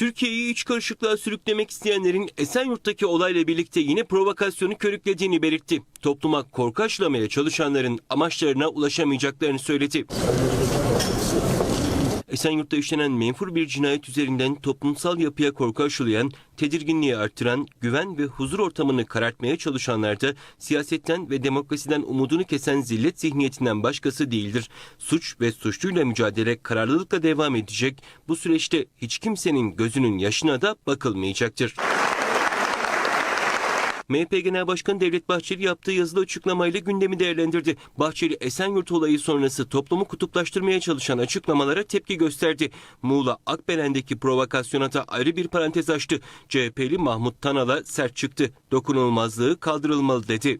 Türkiye'yi iç karışıklığa sürüklemek isteyenlerin Esenyurt'taki olayla birlikte yine provokasyonu körüklediğini belirtti. Topluma korku aşılamaya çalışanların amaçlarına ulaşamayacaklarını söyledi. Esenyurt'ta işlenen menfur bir cinayet üzerinden toplumsal yapıya korku aşılayan, tedirginliği artıran, güven ve huzur ortamını karartmaya çalışanlar da siyasetten ve demokrasiden umudunu kesen zillet zihniyetinden başkası değildir. Suç ve suçluyla mücadele kararlılıkla devam edecek. Bu süreçte hiç kimsenin gözünün yaşına da bakılmayacaktır. MHP Genel Başkanı Devlet Bahçeli yaptığı yazılı açıklamayla gündemi değerlendirdi. Bahçeli Esenyurt olayı sonrası toplumu kutuplaştırmaya çalışan açıklamalara tepki gösterdi. Muğla Akbelen'deki provokasyona da ayrı bir parantez açtı. CHP'li Mahmut Tanal'a sert çıktı. Dokunulmazlığı kaldırılmalı dedi.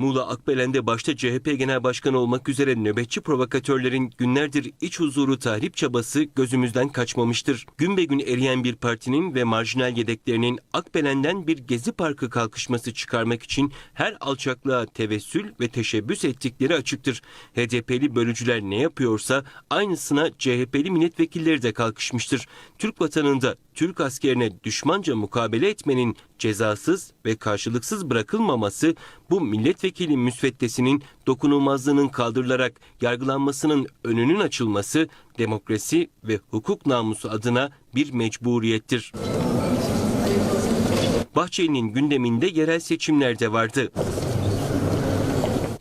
Muğla Akbelen'de başta CHP Genel Başkanı olmak üzere nöbetçi provokatörlerin günlerdir iç huzuru tahrip çabası gözümüzden kaçmamıştır. Gün be gün eriyen bir partinin ve marjinal yedeklerinin Akbelen'den bir gezi parkı kalkışması çıkarmak için her alçaklığa tevessül ve teşebbüs ettikleri açıktır. HDP'li bölücüler ne yapıyorsa aynısına CHP'li milletvekilleri de kalkışmıştır. Türk vatanında Türk askerine düşmanca mukabele etmenin cezasız ve karşılıksız bırakılmaması bu milletvekili müsveddesinin dokunulmazlığının kaldırılarak yargılanmasının önünün açılması demokrasi ve hukuk namusu adına bir mecburiyettir. Bahçeli'nin gündeminde yerel seçimler de vardı.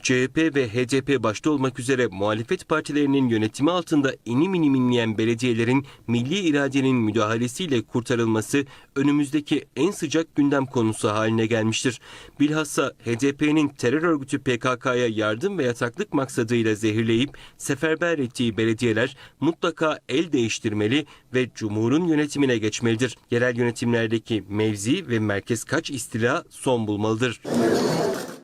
CHP ve HDP başta olmak üzere muhalefet partilerinin yönetimi altında inim inim inleyen belediyelerin milli iradenin müdahalesiyle kurtarılması önümüzdeki en sıcak gündem konusu haline gelmiştir. Bilhassa HDP'nin terör örgütü PKK'ya yardım ve yataklık maksadıyla zehirleyip seferber ettiği belediyeler mutlaka el değiştirmeli ve Cumhur'un yönetimine geçmelidir. Yerel yönetimlerdeki mevzi ve merkez kaç istila son bulmalıdır.